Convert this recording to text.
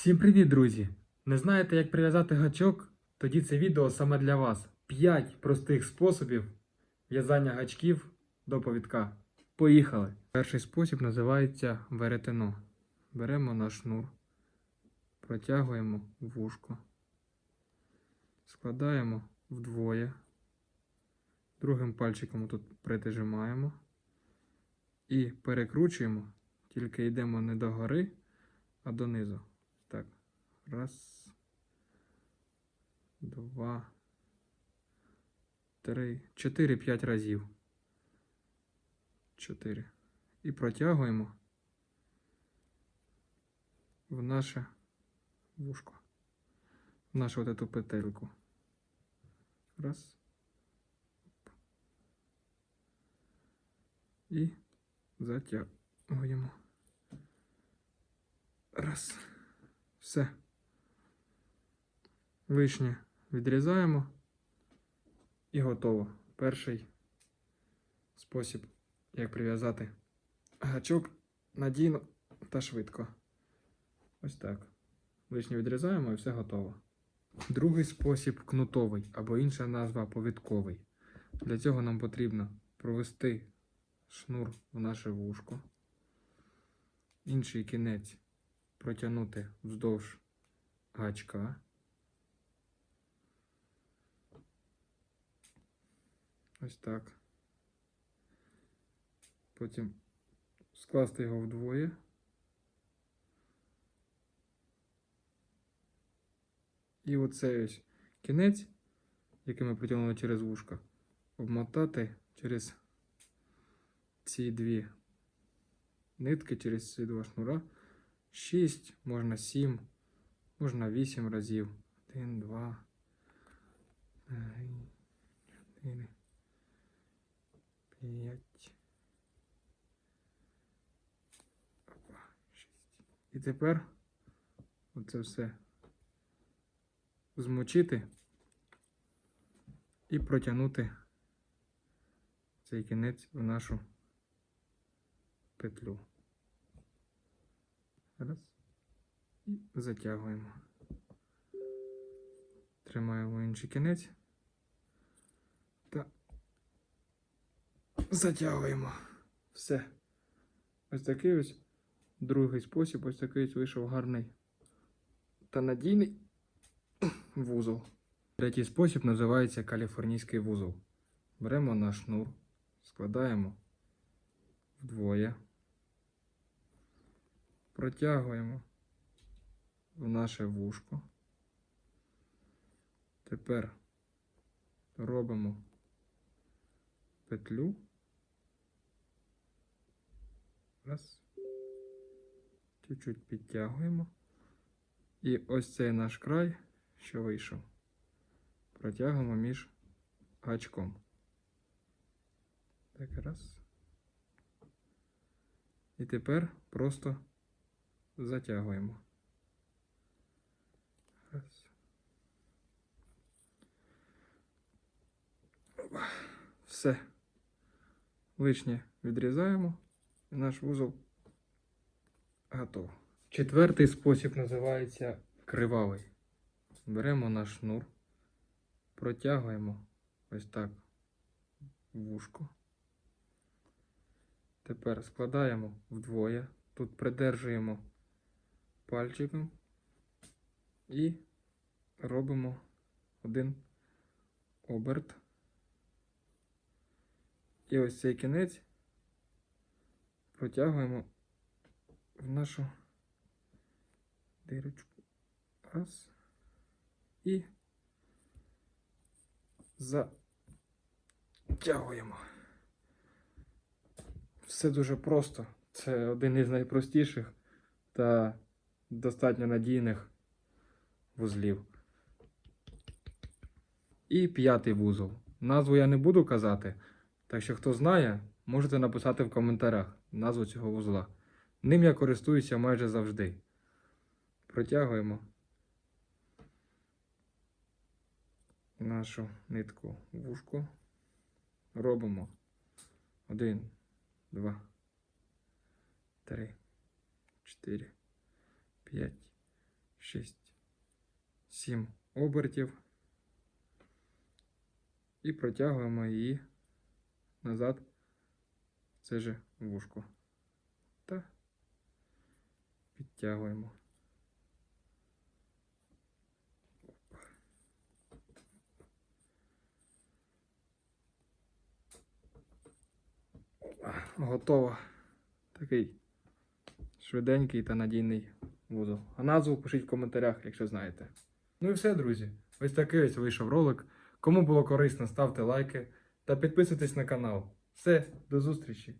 Всім привіт, друзі! Не знаєте, як прив'язати гачок? Тоді це відео саме для вас. 5 простих способів в'язання гачків до повідка. Поїхали! Перший спосіб називається веретено. Беремо наш шнур, протягуємо вушко, складаємо вдвоє, другим пальчиком тут притижимаємо і перекручуємо, тільки йдемо не до гори, а донизу. Раз. Два. Три. Чотири, п'ять разів. Чотири. І протягуємо в наше вушко. В нашу вот эту петельку. Раз. І затягуємо. Раз. Все. Лишнє відрізаємо і готово. Перший спосіб, як прив'язати гачок надійно та швидко. Ось так. Лишнє відрізаємо і все готово. Другий спосіб кнутовий або інша назва повідковий. Для цього нам потрібно провести шнур в наше вушко, інший кінець протягнути вздовж гачка. Ось так. Потім скласти його вдвоє. І оцей ось кінець, який ми протягнули через вушко, обмотати через ці дві нитки, через ці два шнура. 6, можна 7, можна 8 разів. 1, 2, 3, 4, 5, 6. І тепер оце все змочити і протягнути цей кінець в нашу петлю. Раз. І затягуємо. Тримаємо інший кінець. Та затягуємо. Все. Ось такий ось другий спосіб, ось такий ось вийшов гарний та надійний вузол. Третій спосіб називається каліфорнійський вузол. Беремо наш шнур, складаємо вдвоє протягуємо в наше вушко. Тепер робимо петлю. Раз. Чуть-чуть підтягуємо. І ось цей наш край, що вийшов, протягуємо між гачком. Так, раз. І тепер просто затягуємо. Раз. Все. Лишнє відрізаємо наш вузол готов. Четвертий спосіб називається кривавий. Беремо наш шнур, протягуємо ось так вушко. Тепер складаємо вдвоє. Тут придержуємо пальчиком і робимо один оберт. І ось цей кінець протягуємо в нашу дирочку. Раз. І затягуємо. Все дуже просто. Це один із найпростіших та достатньо надійних вузлів. І п'ятий вузол. Назву я не буду казати, так що хто знає, можете написати в коментарях назву цього вузла. Ним я користуюся майже завжди. Протягуємо нашу нитку в вушко. Робимо один, два три, чотири, п'ять, 6, 7 обертів. І протягуємо її назад це же вушко. Та підтягуємо. Готово. Такий швиденький та надійний вузол. А назву пишіть в коментарях, якщо знаєте. Ну і все, друзі. Ось такий ось вийшов ролик. Кому було корисно, ставте лайки та підписуйтесь на канал. Все, до зустрічі!